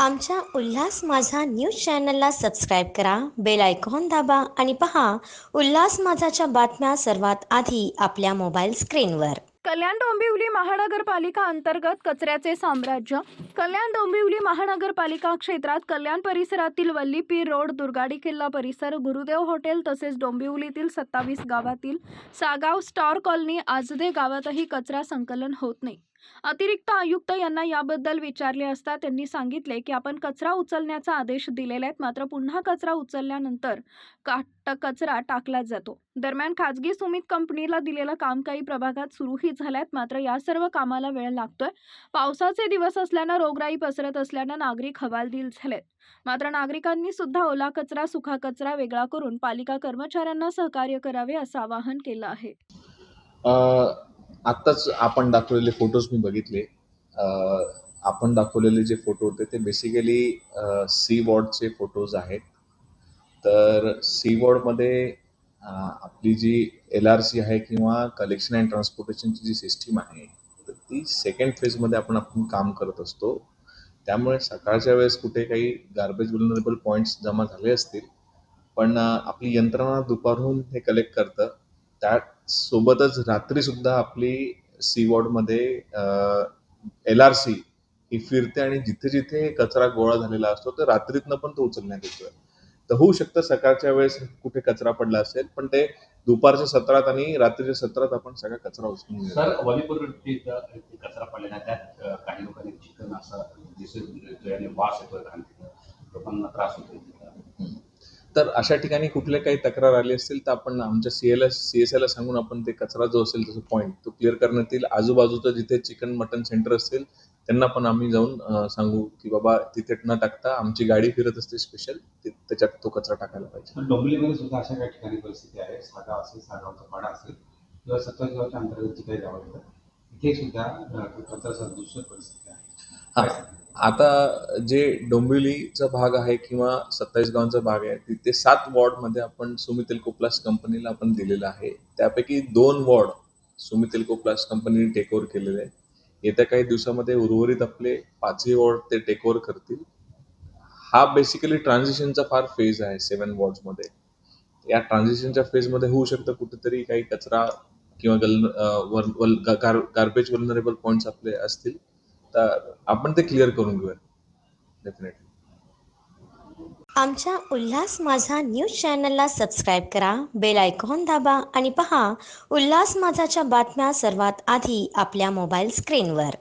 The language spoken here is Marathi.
आमच्या उल्हास माझा न्यूज चॅनलला सबस्क्राईब करा बेल आयकॉन दाबा आणि पहा उल्हास माझाच्या बातम्या सर्वात आधी आपल्या मोबाईल स्क्रीनवर. कल्याण डोंबिवली महानगरपालिका अंतर्गत कचऱ्याचे साम्राज्य कल्याण डोंबिवली महानगरपालिका क्षेत्रात कल्याण परिसरातील वल्लीपीर रोड दुर्गाडी किल्ला परिसर गुरुदेव हॉटेल तसेच डोंबिवलीतील सत्तावीस गावातील सागाव स्टार कॉलनी आजदे गावातही कचरा संकलन होत नाही. अतिरिक्त आयुक्त यांना याबद्दल विचारले असता त्यांनी सांगितले की आपण कचरा उचलण्याचा आदेश दिलेले आहेत मात्र पुन्हा कचरा उचलल्यानंतर का कचरा टाकला जातो. दरम्यान खाजगी सुमित कंपनीला दिलेलं काम काही प्रभागात सुरूही झाल्यात मात्र या सर्व कामाला वेळ लागतोय. पावसाचे दिवस असल्यानं रोगराई पसरत असल्यानं नागरिक हवालदिल झालेत. मात्र नागरिकांनी सुद्धा ओला कचरा सुखा कचरा वेगळा करून पालिका कर्मचाऱ्यांना सहकार्य करावे असं आवाहन केलं आहे. आत्ताच आपण दाखवलेले फोटोज मी बघितले. आपण दाखवलेले जे फोटो होते ते बेसिकली सी वॉर्डचे फोटोज आहेत. तर सी वॉर्डमध्ये आपली जी एल आर सी आहे किंवा कलेक्शन अँड ट्रान्सपोर्टेशनची जी सिस्टीम आहे तर ती सेकंड फेजमध्ये आपण आपण काम करत असतो. त्यामुळे सकाळच्या वेळेस कुठे काही गार्बेज वुलनरेबल पॉईंट्स जमा झाले असतील पण आपली यंत्रणा दुपारहून हे कलेक्ट करतं. त्या रात्री सुद्धा आपली सी वॉर्डमध्ये एल आर सी ही फिरते आणि जिथे जिथे कचरा गोळा झालेला असतो तर रात्रीतनं पण तो उचलण्यात येतोय. तर होऊ शकतं सकाळच्या वेळेस कुठे कचरा पडला असेल पण ते दुपारच्या सत्रात आणि रात्रीच्या सत्रात आपण सगळा कचरा उचलून सर वलीपूर कचरा पडलेला त्यात काही लोकांनी चिकन असा दिसून येतोय आणि वास येतोय लोकांना त्रास होतोय. तर अशा ठिकाणी कुठले काही तक्रार आली असतील तर आपण आमच्या सीएल सी एस ला सांगून आपण ते कचरा जो असेल त्याचा पॉईंट तो क्लिअर करण्यात येईल. आजूबाजूचं जिथे चिकन मटन सेंटर असतील त्यांना पण आम्ही जाऊन सांगू की बाबा तिथे न टाकता आमची गाडी फिरत असते स्पेशल त्याच्यात तो कचरा टाकायला पाहिजे. डोंबिवलीमध्ये सुद्धा अशा काही ठिकाणी परिस्थिती आहे. सागाव असेल सागावचा पाडा असेल किंवा सत्तावीस गावच्या अंतर्गत जी काही गावं येतात तिथे सुद्धा कचरा सदृश्य परिस्थिती आहे. हा. आता जे डोंबिवलीचा भाग आहे किंवा सत्तावीस गावांचा भाग आहे तिथे सात वॉर्डमध्ये आपण सुमी तेलको प्लस कंपनीला आपण दिलेलं आहे. त्यापैकी दोन वॉर्ड सुमी तेलको प्लस कंपनीने टेक ओव्हर केलेले आहे येत्या काही दिवसामध्ये उर्वरित आपले पाचही वॉर्ड ते टेक ओव्हर करतील. हा बेसिकली ट्रान्झिशनचा फार फेज आहे सेवन वॉर्ड्समध्ये या ट्रान्झिशनच्या फेजमध्ये होऊ शकतं कुठेतरी काही कचरा किंवा गल गार्बेज वल्नरेबल पॉईंट्स आपले असतील. तर आपण ते क्लिअर करून घेऊया. डेफिनेटली आमच्या उल्हास माझा न्यूज चॅनलला सबस्क्राईब करा बेल आयकॉन दाबा आणि पहा उल्हास माझाच्या बातम्या सर्वात आधी आपल्या मोबाईल स्क्रीनवर